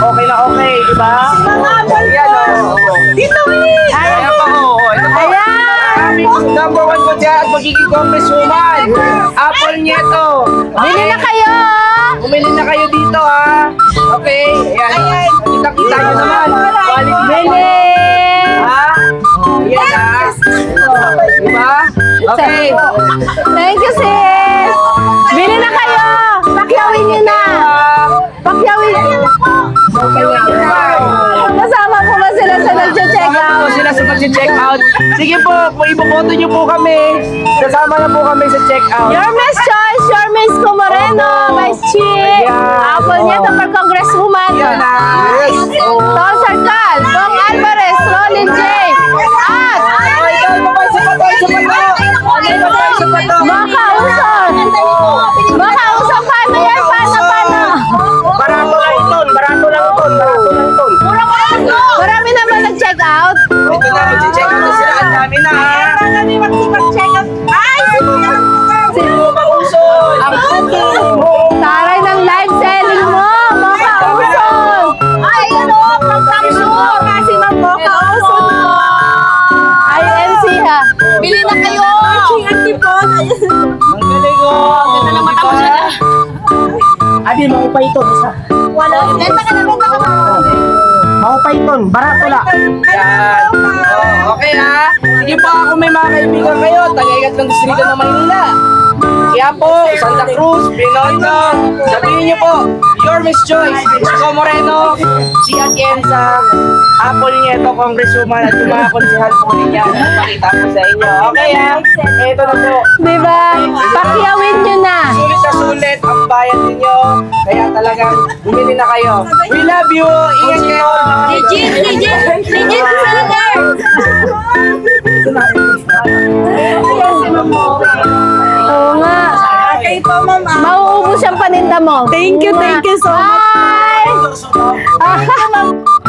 okay na okay, di ba? Ayan, oh. Dito, Will! Ayan pa, oh. Ito po. Ayan! Aming number one ko dyan at magiging congresswoman. Apple Nieto. Bili na kayo! Bumili na kayo dito, ha? Okay? Ayan. Kita-kita nyo naman. Quality. Bili! Ha? Oh, Ayan, ha? Diba? Okay. Thank you, sis! Mag-check out. Sige po, iboboto nyo po kami, sasama na po kami sa check out. Your Miss Choice, your Miss Comoreno, Vice Chief, Yeah. Apple Nieto for Congresswoman, Yan na. Yes. Don Sarcal, Dong Alvarez, Rolin J, at Oh, ito, ito pa, isa pa to, isa pa to. Isa pa, isa na sila. Ang dami na, ha? Sino ba uson? Taray ng live selling mo, Uson. Ay, ano, pagkamsure. Kasi ng Baka Uson. INC ha. Bili na kayo. Ang galing ko. Ganda na mata mo sila. Adi, maupay ito, isa. Wala. Benta ka na, benta ka na. Maupay ito, barato lang. Yan. Oh, okay ha. Sige po ako may mga kaibigan kayo. Tagayat ng distrito ng Maynila. Quiapo, Santa Cruz, Binondo. Sabihin niyo po, your Miss Joyce, Chico Moreno, si Atienza, Apple Nieto, Congresswoman, at yung mga konsihal po ninyo. Pakita ko sa inyo. Okay ha? Ito na po. Diba? Pakyawin nyo na. Sulit na sulit ang bayan ninyo. Kaya talagang bumili na kayo. We love you. Ingat kayo. Legit, legit, legit seller. Oo nga. Okay po, ma'am. Mauubos yung paninda mo. Thank you, thank you so much. Bye!